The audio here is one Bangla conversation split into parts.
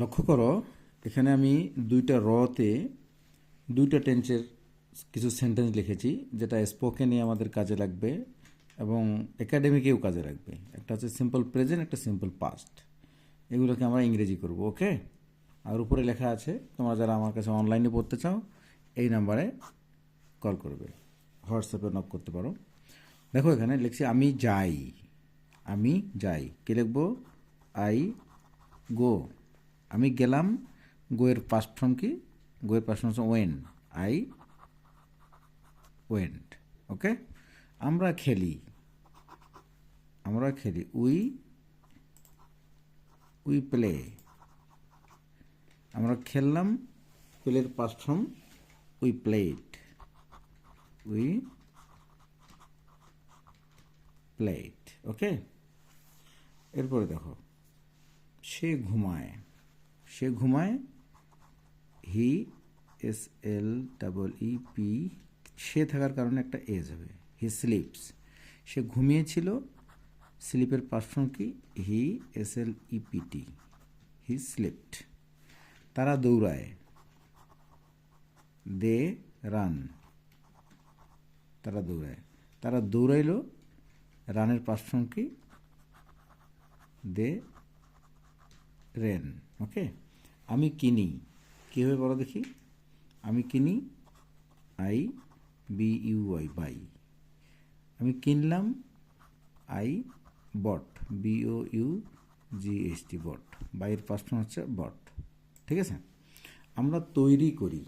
লক্ষ্য করো, এখানে আমি দুইটা রতে, দুইটা টেন্সের কিছু সেন্টেন্স লিখেছি, যেটা স্পোকেনে আমাদের কাজে লাগবে এবং একাডেমিকেও কাজে লাগবে। একটা হচ্ছে সিম্পল প্রেজেন্ট একটা সিম্পল পাস্ট এগুলোকে আমরা ইংরেজি করব ওকে আর উপরে লেখা আছে, তোমরা যারা আমার কাছে অনলাইনে পড়তে চাও, এই নাম্বারে কল করবে। হোয়াটসঅ্যাপে নক করতে পারো। দেখো এখানে লিখছি, আমি যাই। আমি যাই। কি লিখব? আই গো আমি গেলাম গোয়ের পাস্ট ফর্ম কি? গোয়ের past form went, I, went, okay? আমরা খেলি। আমরা খেলি। We we play. আমরা খেললাম প্লের past form, we played. We played okay? এরপরে দেখো। সে ঘুমায়। সে ঘুমায়। He S L double E P, সে থাকার কারণে একটা এজ হবে। হি স্লিপস। সে ঘুমিয়েছিল। স্লিপের পারফর্ম কি? He S L E P T he slept. তারা দৌড়ায়। They run. তারা দৌড়ায়। তারা দৌড়াইলো। রানের পারফর্ম কি? They ran. ওকে? আমি কিনি। কী হবে বলো দেখি? আমি কিনি I B U Y I. Buy কিনলাম I bought B O U G S T bought. বাইয়ের পাঁচটা হচ্ছে বট। ঠিক আছে? আমরা তৈরি করি।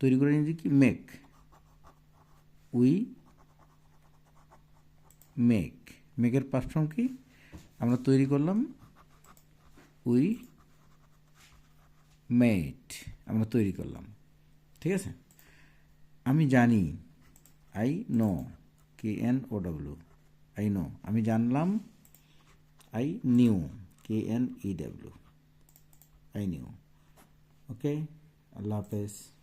তৈরি করে নিয়েছি কি? মেক উই মেক মেকের ফর্ম কি? আমরা তৈরি করলাম উই মেড আমরা তৈরি করলাম। ঠিক আছে? আমি জানি I know K N O W I know আমি জানলাম I knew K N E W I knew okay আল্লাহ হাফেজ।